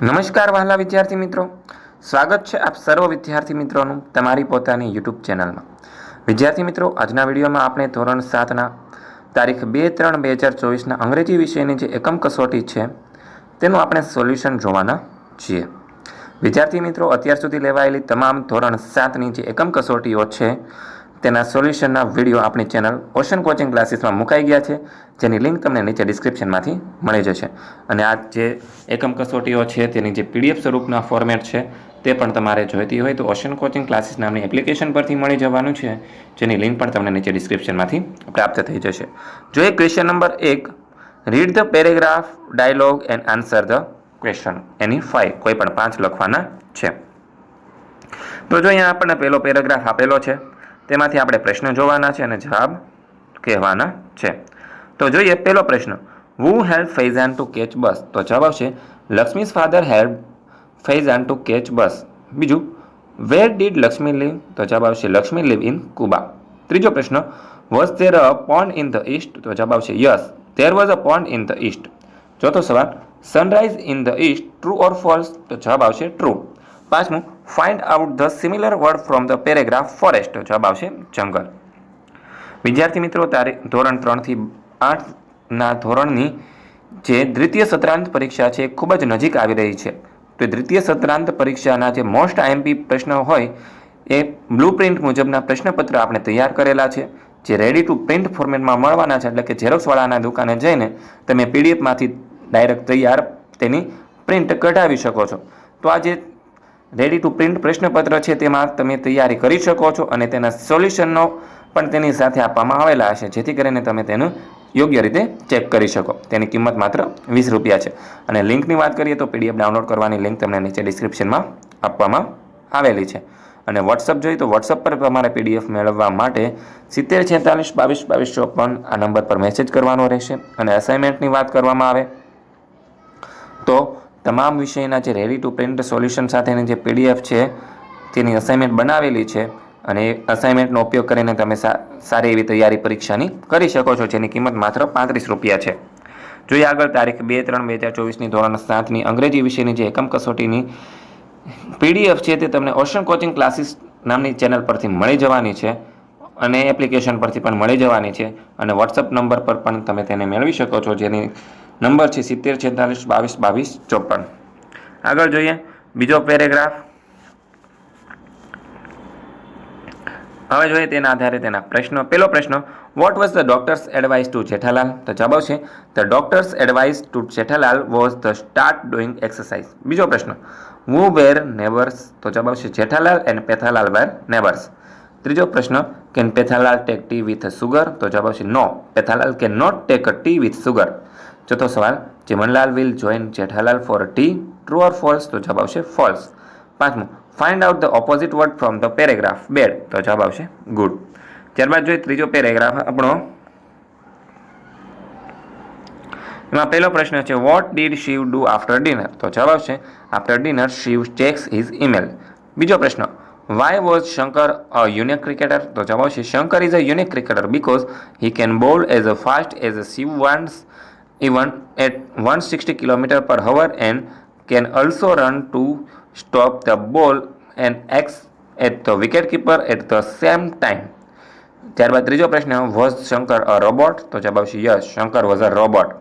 નમસ્કાર વહાલા વિદ્યાર્થી મિત્રો. સ્વાગત છે આપ સર્વ વિદ્યાર્થી મિત્રોનું તમારી પોતાની યુટ્યુબ ચેનલમાં. વિદ્યાર્થી મિત્રો, આજના વિડીયોમાં આપણે ધોરણ સાતના તારીખ બે ત્રણ બે હજાર ચોવીસના અંગ્રેજી વિષયની જે એકમ કસોટી છે, તેનું આપણે સોલ્યુશન જોવાના છીએ. વિદ્યાર્થી મિત્રો, અત્યાર સુધી લેવાયેલી તમામ ધોરણ સાતની જે એકમ કસોટીઓ છે તેના સોલ્યુશનના વીડિયો આપણી ચેનલ ઓશન કોચિંગ ક્લાસીસમાં મુકાઈ ગયા છે, જેની લિંક તમને નીચે ડિસ્ક્રિપ્શનમાંથી મળી જશે. અને આ જે એકમ કસોટીઓ છે, તેની જે પીડીએફ સ્વરૂપના ફોર્મેટ છે, તે પણ તમારે જોઈતી હોય તો ઓશન કોચિંગ ક્લાસીસ નામની એપ્લિકેશન પરથી મળી જવાનું છે, જેની લિંક પણ તમને નીચે ડિસ્ક્રિપ્શનમાંથી પ્રાપ્ત થઈ જશે. જોઈએ ક્વેશ્ચન નંબર એક. Read the paragraph dialogue and answer the question any five કોઈ પણ પાંચ લખવાના છે. તો જો અહીંયા આપણને પહેલો પેરેગ્રાફ આપેલો છે તેમાંથી આપણે પ્રશ્ન જોવાના છે અને જવાબ કહેવાના છે. તો જોઈએ પહેલો પ્રશ્ન. Who help Faizan to catch bus તો જવાબ આવશે Lakshmi's father help Faizan to catch bus બીજું વેર ડીડ લક્ષ્મી લીવ તો જવાબ આવશે લક્ષ્મી લીવ ઇન કુબા ત્રીજો પ્રશ્ન was there a pond in the east તો જવાબ આવશે yes there was a pond in the east ચોથો સવાલ sunrise in the east true or false તો જવાબ આવશે ટ્રુ પાંચમું find out the similar word from the paragraph forest જવાબ આવશે જંગલ. વિદ્યાર્થી મિત્રો તારીખ ધોરણ ત્રણથી આઠના ધોરણની જે દ્વિતીય સત્રાંત પરીક્ષા છે ખૂબ જ નજીક આવી રહી છે. તો દ્વિતીય સત્રાંત પરીક્ષાના જે મોસ્ટ આઈએમપી પ્રશ્ન હોય, એ બ્લુ પ્રિન્ટ મુજબના પ્રશ્નપત્ર આપણે તૈયાર કરેલા છે. જે રેડી ટુ પ્રિન્ટ ફોર્મેટમાં મળવાના છે, એટલે કે ઝેરોક્સવાળાના દુકાને જઈને તમે પીડીએફમાંથી ડાયરેક્ટ તૈયાર તેની પ્રિન્ટ કઢાવી શકો છો. તો આ જે રેડી ટુ પ્રિન્ટ પ્રશ્નપત્ર છે તેમાં તમે તૈયારી કરી શકો છો અને તેના સોલ્યુશનનો પણ તેની સાથે આપવામાં આવેલા હશે, જેથી કરીને તમે તેનું યોગ્ય રીતે ચેક કરી શકો. તેની કિંમત માત્ર વીસ રૂપિયા છે. અને લિંકની વાત કરીએ તો પીડીએફ ડાઉનલોડ કરવાની લિંક તમને નીચે ડિસ્ક્રિપ્શનમાં આપવામાં આવેલી છે. અને વોટ્સઅપ જોઈએ તો વોટ્સઅપ પર તમારે પીડીએફ મેળવવા માટે સિત્તેર, છેતાલીસ, બાવીસ બાવીસ, ચોપન આ નંબર પર મેસેજ કરવાનો રહેશે. અને અસાઇનમેન્ટની વાત કરવામાં આવે તો તમામ વિષયના જે રેડી ટુ પ્રિન્ટ સોલ્યુશન સાથેની જે પીડીએફ છે, તેની અસાઇનમેન્ટ બનાવેલી છે અને એ અસાઇનમેન્ટનો ઉપયોગ કરીને તમે સારી એવી તૈયારી પરીક્ષાની કરી શકો છો, જેની કિંમત માત્ર પાંત્રીસ રૂપિયા છે. જોઈએ આગળ તારીખ બે ત્રણ બે હજાર ચોવીસની ધોરણ સાતની અંગ્રેજી વિષયની જે એકમ કસોટીની પીડીએફ છે, તે તમને ઓશન કોચિંગ ક્લાસીસ નામની ચેનલ પરથી મળી જવાની છે અને એપ્લિકેશન પરથી પણ મળી જવાની છે અને વોટ્સઅપ નંબર પર પણ તમે તેને મેળવી શકો છો, જેની નંબર છે સિત્તેર, છેતાલીસ, બાવીસ બાવીસ, ચોપન. આગળ જોઈએ. બીજો પેરેગ્રાફ. હવે જોઈએ તેના આધારે તેના પ્રશ્નો. પહેલો પ્રશ્ન what was the doctor's advice to Jethalal તો જવાબ છે the doctor's advice to Jethalal was the start doing exercise બીજો પ્રશ્ન વુ વેર નેબર્સ તો જવાબ છે Jethalal and Pethalal where neighbours ત્રીજો પ્રશ્ન can Pethalal take tea with sugar તો જવાબ છે no Pethalal can not take a tea with sugar ચોથો સવાલ, Chimanlal will join Jethalal for tea true or false તો જવાબ આવશે ફોલ્સ પાંચમું find out the opposite word from the paragraph bad, તો જવાબ આવશે ગુડ ત્યારબાદ જોઈએ ત્રીજો પેરેગ્રાફ આપણો. એમાં પહેલો પ્રશ્ન છે what did Shiv do after dinner તો જવાબ આવશે after dinner Shiv checks his email બીજો પ્રશ્ન why was Shankar a unique cricketer તો જવાબ આવશે Shankar is a unique cricketer because he can bowl as a fast as a Shiv once even at 160 km per hour and can also run to stop the ball and acts at the wicketkeeper at the same time. ત્યારબાદ ત્રીજો પ્રશ્ન was Shankar a robot તો જવાબ આવશે yes Shankar was a robot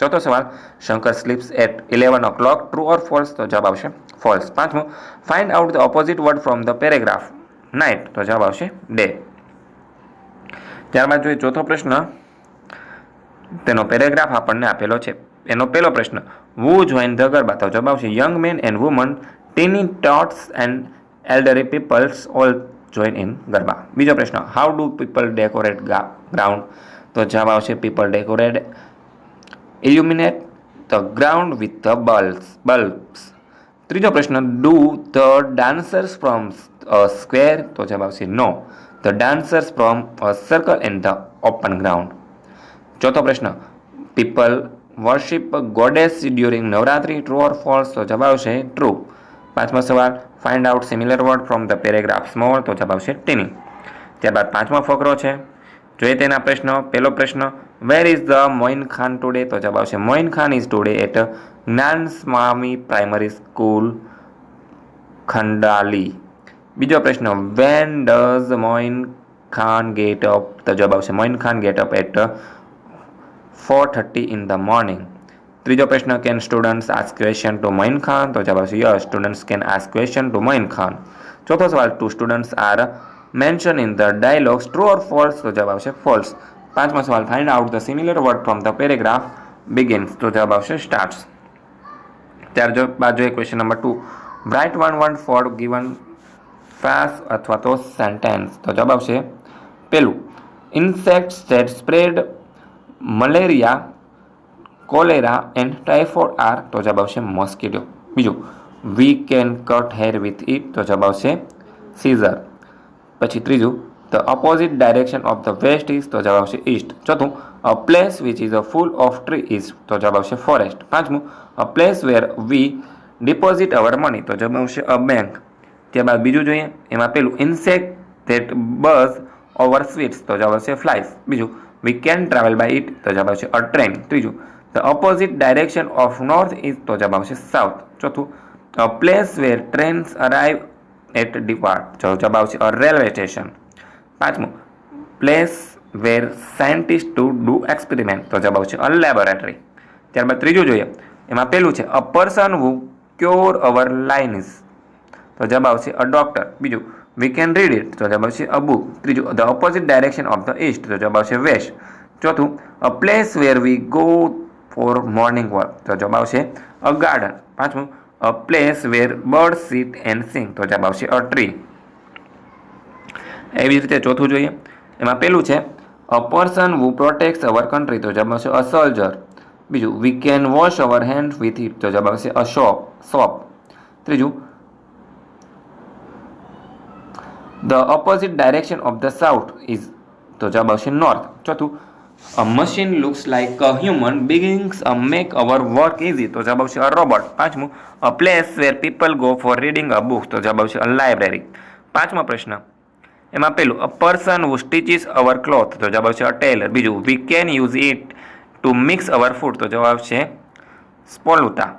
ચોથો સવાલ Shankar sleeps at eleven o'clock true or false તો જવાબ આવશે ફોલ્સ પાંચમું find out the opposite word from the paragraph night તો જવાબ આવશે ડે ત્યારબાદ જોઈએ ચોથો પ્રશ્ન તેનો પેરેગ્રાફ આપણને આપેલો છે. એનો પહેલો પ્રશ્ન વુ જોઈન ધ ગરબા? તો જવાબ આવશે young man and woman teeny tots and elderly peoples all join in garba. બીજો પ્રશ્ન how do people decorate ground તો જવાબ આવશે people decorate illuminate the ground with the bulbs bulbs ત્રીજો પ્રશ્ન do the dancers from square તો જવાબ આવશે no the dancers from a circle in the open ground ચોથો પ્રશ્ન. People worship goddess during Navratri true or false તો જવાબ આવશે ટ્રુ પાંચમો સવાલ find out similar word from the paragraph small તો જવાબ આવશે ટીની ત્યારબાદ પાંચમો ફકરો છે. જોઈએ તેના પ્રશ્નો. પહેલો પ્રશ્ન where is the Moin Khan today તો જવાબ આવશે Moin Khan is today at Gyan Swami primary school Khandali બીજો પ્રશ્ન when does Moin Khan get up તો જવાબ આવશે Moin Khan get up at four thirty in the morning ત્રીજો પ્રશ્ન can students ask question to Moin Khan તો જવાબ આવશે yes students can ask question to Moin Khan ચોથો સવાલ two students are mention in the dialogues true or false તો જવાબ આવશે ફોલ્સ પાંચમો સવાલ find out the similar word from the paragraph begins તો જવાબ આવશે સ્ટાર્ટ્સ ત્યાર જોઈએ question number two write one one for given phrase અથવા તો સેન્ટેન્સ તો જવાબ આવશે, પેલું insect that spread malaria, cholera and typhoid are તો જવાબ આવશે મોસ્કિટો. બીજું, we can cut hair with it તો જવાબ આવશે સીઝર. પછી ત્રીજું, the opposite direction of the west is તો જવાબ આવશે ઈસ્ટ. ચોથું, a place which is a full of tree is તો જવાબ આવશે ફોરેસ્ટ. પાંચમું, a place where we deposit our money તો જવાબ આવશે અ બેંક. ત્યારબાદ બીજું જોઈએ, એમાં પેલું insect that buzz over sweets તો જવાબ આવશે ફ્લાઇસ બીજું we can travel by it તો જવાબ આવશે અ ટ્રેન ત્રીજું the opposite direction of north is તો જવાબ આવશે સાઉથ ચોથું a place where trains arrive at depart જવાબ આવશે અ રેલવે સ્ટેશન પાંચમું place where scientist to do experiment તો જવાબ આવશે અ લેબોરેટરી ત્યારબાદ ત્રીજું જોઈએ, એમાં પેલું છે a person who cure our lines તો જવાબ આવશે અ ડોક્ટર બીજું વી કેન રીડ ઇટ તો જવાબ આવશે અ ત્રીજું the opposite direction of the east તો જવાબ આવશે વેસ્ટ ચોથું a place where we go for morning walk તો જવાબ આવશે અ ગાર્ડન પાંચમું a place where bird sit and sing તો જવાબ આવશે અ ટ્રી એવી રીતે ચોથું જોઈએ. એમાં પેલું છે a person who પ્રોટેક્ટ્સ our country તો જવાબ આવશે અ સોલ્જર બીજું we can wash our hand with it તો જવાબ આવશે અ શોપ શોપ. ત્રીજું the opposite direction of the south is તો જવાબ આવશે નોર્થ ચોથું a machine looks like a human beings a make our work easy તો જવાબ આવશે અ રોબોટ પાંચમું a place where people go for reading a book તો જવાબ આવશે અ લાઇબ્રેરી પાંચમો પ્રશ્ન, એમાં પેલું a person who stitches our cloth તો જવાબ આવશે અ ટેલર બીજું we can use it to mix our food તો જવાબ આવશે, સ્પોલુતા.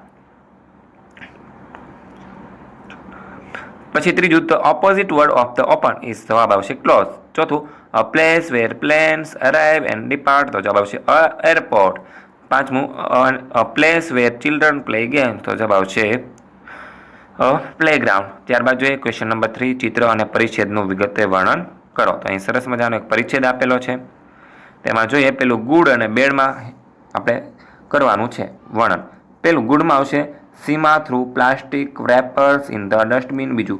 પછી ત્રીજું the opposite word of the open is જવાબ આવશે ક્લોઝ ચોથું a place where planes arrive and depart તો જવાબ આવશે અ એરપોર્ટ પાંચમું a place where children play game તો જવાબ આવશે પ્લેગ્રાઉન્ડ ત્યારબાદ જોઈએ ક્વેશ્ચન નંબર થ્રી ચિત્ર અને પરિચ્છેદનું વિગતે વર્ણન કરો. તો અહીં સરસ મજાનો એક પરિચ્છેદ આપેલો છે. તેમાં જોઈએ, પેલું ગુડ અને બેડમાં આપણે કરવાનું છે વર્ણન. પેલું ગુડમાં આવશે Seema throw plastic wrappers in the dustbin, બીજું.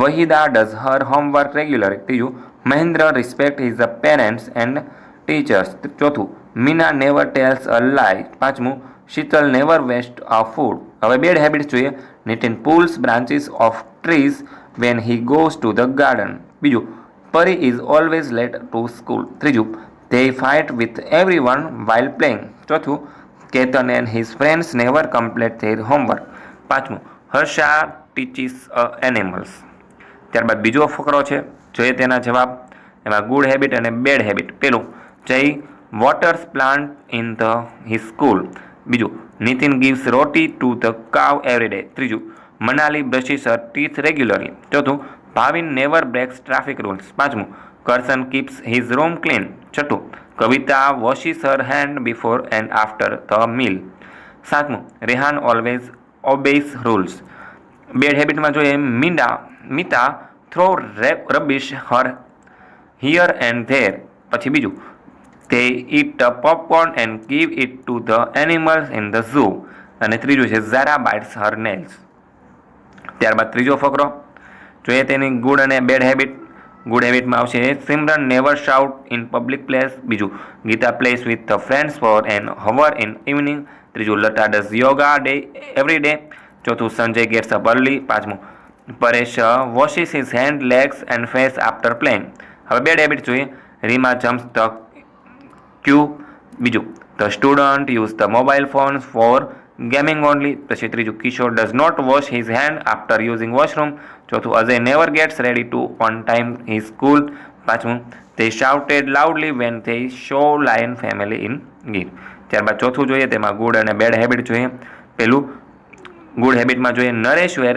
Waheeda does her homework regular. ત્રીજું, Mahendra respect his the parents and teachers. ચોથું, Meena never tells a lie. પાંચમું, Sheetal never waste a food. હવે બેડ હેબિટ્સ જોઈએ. Nitin pulls branches of trees when he goes to the garden. બીજું, Pari is always late to school. ત્રીજું they fight with everyone while playing. ચોથું Ketan and his friends never complete their homework પાંચમું, Harsha teaches અ animals ત્યારબાદ બીજો ફકરો છે, જોઈએ તેના જવાબ. એમાં ગુડ હેબિટ અને બેડ હેબિટ પેલું, Jay waters plant in the his school બીજું, Nitin gives roti to the cow every day ત્રીજું, Manali brushes her teeth regularly ચોથું, Bhavin never breaks traffic rules પાંચમું Karsan keeps his room clean છઠ્ઠું Kavita washes her hand before and after the meal સાતમું Rehan always obeys rules bad હેબિટમાં જોઈએ, મીંડા, Mita throw rubbish her here and there પછી બીજું, તે eat popcorn and give it to the animals in the zoo અને ત્રીજું છે ઝારા bytes હર nails ત્યારબાદ ત્રીજો ફકરો, જોઈએ તેની ગુડ અને બેડ હેબિટ ગુડ હેબિટમાં આવશે. Simran never shout in public place. બીજું, Geeta plays with the friends for an hour in evening. ત્રીજું, Lata does yoga day every day. ચોથું, સંજય ગેટ્સ અપ અર્લી. પાંચમું, Paresh washes his hand, legs and face after playing. હવે bad habit જોઈએ. Reema jumps the queue. બીજું, the student use the mobile phone for gaming only. પછી ત્રીજું, Kishore does not wash his hand after using washroom. ચોથું Ajay never gets ready to on time his school પાંચમું તે shouted loudly when they saw lion family in Gir ત્યારબાદ ચોથું જોઈએ, તેમાં good અને બેડ હેબિટ જોઈએ. પેલું ગુડ હેબિટમાં જોઈએ Naresh wear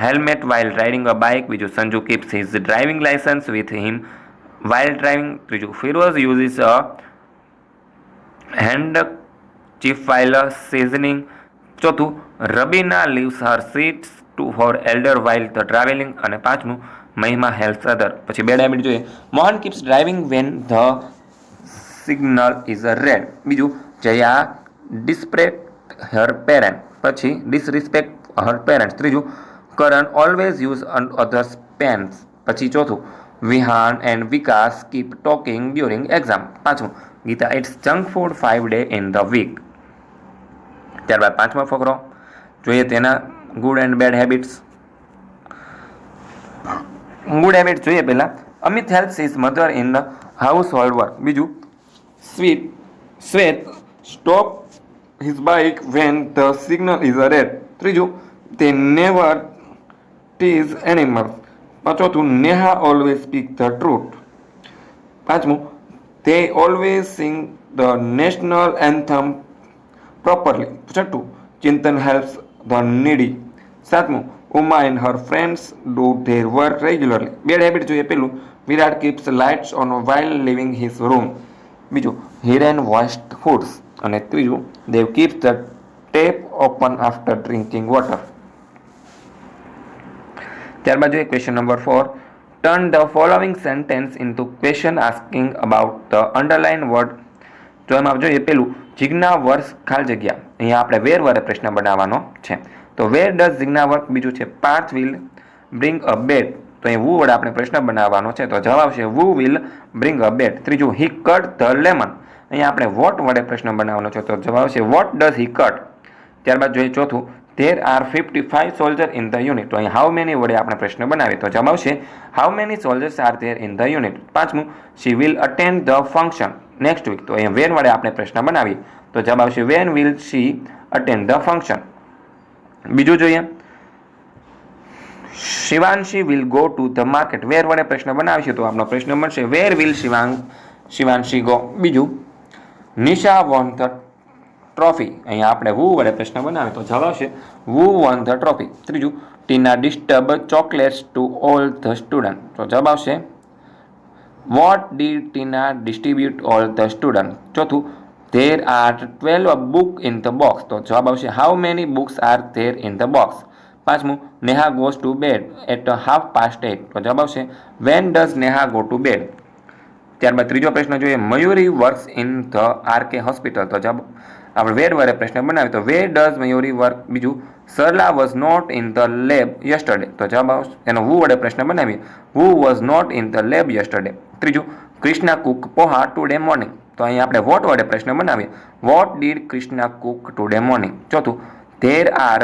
helmet while riding a bike બીજું Sanju keeps his driving licence with him while driving ત્રીજું Firoz uses a handkerchief while sneezing ચોથું Rabina leaves her seats to for elder while the travelling અને પાંચમું, મહિમા હેલ્થ other પછી બે ડાયમિટ જોઈએ. Mohan keeps driving when the signal is a red બીજું, જયા ડિસ્પ્રેક્ટ હર પેરેન્ટ પછી ડિસરિસ્પેક્ટ હર પેરેન્ટ્સ ત્રીજું, Karan always use others pens પછી ચોથું, Vihan and Vikas keep talking during exam પાંચમું, Geeta eats junk food five day in the week ત્યારબાદ પાંચમો ફકરો, જોઈએ તેના good and bad habits good habit જોઈએ પહેલાં. Amit helps his mother in the household work બીજું sweet Sweta stop his bike when the signal is a red ત્રીજું તે નેવર ટીઝ એનિમલ્સ ચોથું Neha always speak the truth પાંચમું તે always sing the national anthem properly છઠ્ઠું, Chintan helps the સાતમું, Uma and her friends do their work regularly. બે habit જોઈએ પેલું, Virat keeps lights on while leaving his room. બીજું Hiren waste foods. અને ત્રીજું, Dev keeps the tap open after drinking water. ત્યારબાદ જોઈએ question number four. Turn the following sentence into question asking about the underline word. તો એમાં જોઈએ પેલું જિજ્ઞા વર્ષ ખાલ જગ્યા. અહીંયા આપણે વેર વરે પ્રશ્ન બનાવવાનો છે. તો વેર ડઝ જિજ્ઞા વર્ક, બીજું છે Parth will bring a bat. તો અહીં વુ વડે આપણે પ્રશ્ન બનાવવાનો છે. તો જવાબ છે who will bring a bat. ત્રીજું, હી કટ ધ લેમન. અહીંયા આપણે વોટ વડે પ્રશ્ન બનાવવાનો છે. તો જવાબ છે વોટ ડઝ હી કટ? ત્યારબાદ જોઈએ ચોથું, there are fifty five soldier in the unit. તો અહીં હાઉ મેની વડે આપણે પ્રશ્ન બનાવીએ. તો જવાબ છે how many soldiers are there in the unit? પાંચમું, she will attend the function. Next week તો અહીંયા વેન વડે આપણે પ્રશ્ન બનાવીએ. તો જવાબ આવશે when will she attend the function બીજું જોઈએ. Shivanshi will go to the market where વડે પ્રશ્ન બનાવીશું તો આપણો પ્રશ્ન મળશે where will Shivang, Shivanshi go બીજું, નિશા વોન ધ ટ્રોફી અહીંયા આપણે વુ વડે પ્રશ્ન બનાવે તો જવાબ આવશે વુ વોન ધ ટ્રોફી ત્રીજું, Tina disturb chocolates to all the student તો જવાબ આવશે what did Tina distribute all the student ચોથું there are twelve book in the box તો જવાબ આવશે how many books are there in the box પાંચમું Neha goes to bed at half past eight તો જવાબ આવશે when does Neha go to bed ત્યારબાદ ત્રીજો પ્રશ્ન જોઈએ Mayuri works in the R K hospital તો જવાબ, આપણે વેર વરે પ્રશ્ન બનાવીએ તો વેર ડઝ મયુરી વર્ક બીજું Sarla was not in the lab yesterday તો જવાબ આવશે, એનો વુ વડે પ્રશ્ન બનાવીએ. Who was not in the lab yesterday ત્રીજું Krishna cook poha today morning. તો અહીં આપણે વોટ વડે પ્રશ્ન બનાવીએ. What did Krishna cook today morning? ચોથું, there are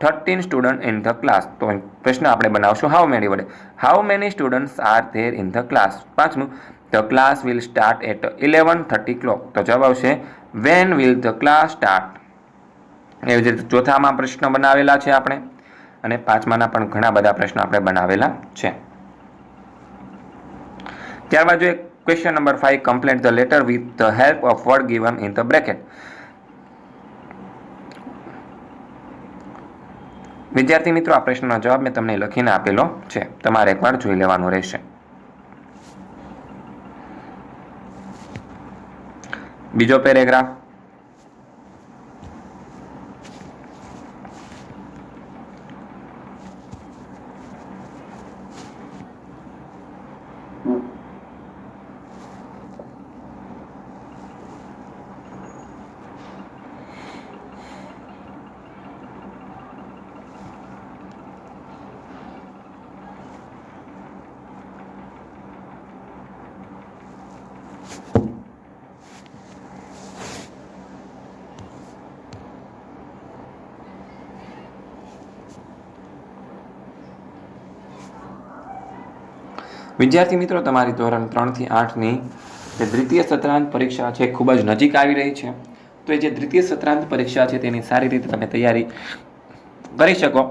thirteen student in the class. તો પ્રશ્ન આપણે બનાવશું હાઉ મેની વડે. How many students are there in the class? પાંચમું, the class will start at eleven thirty clock. તો જવાબ આવશે, when will the class start? એવી જ રીતે ચોથામાં પ્રશ્ન બનાવેલા છે આપણે. અને પાંચમાના પણ ઘણા બધા પ્રશ્નો આપણે બનાવેલા છે. ત્યારબાદ જોઈએ question number five complete the letter with the help of word given in the bracket વિદ્યાર્થી મિત્રો, આ પ્રશ્નનો જવાબ મેં તમને લખીને આપેલો છે. તમારે એકવાર જોઈ લેવાનું રહેશે. બીજો પેરેગ્રાફ. વિદ્યાર્થી મિત્રો, તમારી ધોરણ ત્રણથી આઠની જે દ્વિતીય સત્રાંત પરીક્ષા છે, ખૂબ જ નજીક આવી રહી છે. તો એ જે દ્વિતીય સત્રાંત પરીક્ષા છે, તેની સારી રીતે તમે તૈયારી કરી શકો.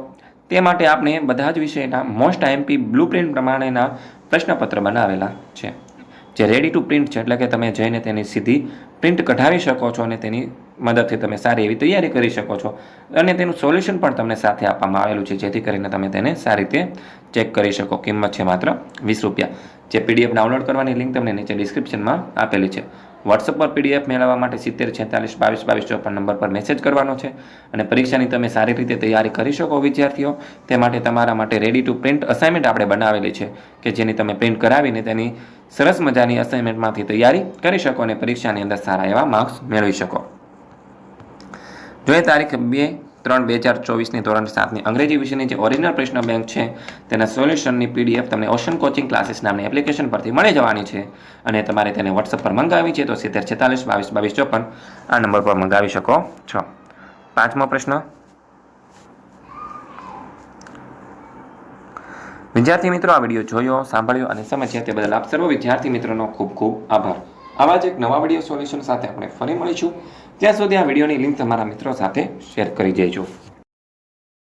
તે માટે આપણે બધા જ વિષયના મોસ્ટ આઈએમપી બ્લુપ્રિન્ટ પ્રમાણેના પ્રશ્નપત્ર બનાવેલા છે. જે રેડી ટુ પ્રિન્ટ છે, એટલે કે તમે જઈને તેની સીધી પ્રિન્ટ કઢાવી શકો છો અને તેની મદદથી તમે સારી એવી તૈયારી કરી શકો છો. અને તેનું સોલ્યુશન પણ તમને સાથે આપવામાં આવેલું છે, જેથી કરીને તમે તેને સારી રીતે ચેક કરી શકો. કિંમત છે માત્ર વીસ રૂપિયા. જે પીડીએફ ડાઉનલોડ કરવાની લિંક તમને નીચે ડિસ્ક્રિપ્શનમાં આપેલી છે. વોટ્સઅપ પર પીડીએફ મેળવવા માટે સિત્તેર, છેતાલીસ, બાવીસ બાવીસ, ચોપન નંબર પર મેસેજ કરવાનો છે. અને પરીક્ષાની તમે સારી રીતે તૈયારી કરી શકો, વિદ્યાર્થીઓ. તે માટે તમારા માટે રેડી ટુ પ્રિન્ટ અસાઇનમેન્ટ આપણે બનાવેલી છે, કે જેની તમે પ્રિન્ટ કરાવીને તેની સરસ મજાની અસાઇનમેન્ટમાંથી તૈયારી કરી શકો અને પરીક્ષાની અંદર સારા એવા માર્ક્સ મેળવી શકો. જો એ તારીખ બે ત્રણ બે હજાર ચોવીસની ધોરણ સાતની અંગ્રેજી વિષયની જે ઓરિજિનલ પ્રશ્ન બેંક છે, તેના સોલ્યુશનની પીડીએફ તમને ઓશન કોચિંગ ક્લાસીસ નામની એપ્લિકેશન પરથી મળી જવાની છે. અને તમારે તેને વોટ્સઅપ પર મંગાવી છે તો સિત્તેર છેતાલીસ, બાવીસ બાવીસ, ચોપન આ નંબર પર મંગાવી શકો છો. પાંચમો પ્રશ્ન. વિદ્યાર્થી મિત્રો, આ વીડિયો જોયો, સાંભળ્યો અને સમજ્યા તે બદલ આપ સર્વ વિદ્યાર્થી મિત્રોનો ખૂબ ખૂબ આભાર. આવા જ એક નવા વીડિયો સોલ્યુશન સાથે આપણે ફરી મળીશું. ત્યાં સુધી આ વિડીયોની લિંક તમારા મિત્રો સાથે શેર કરી દેજો.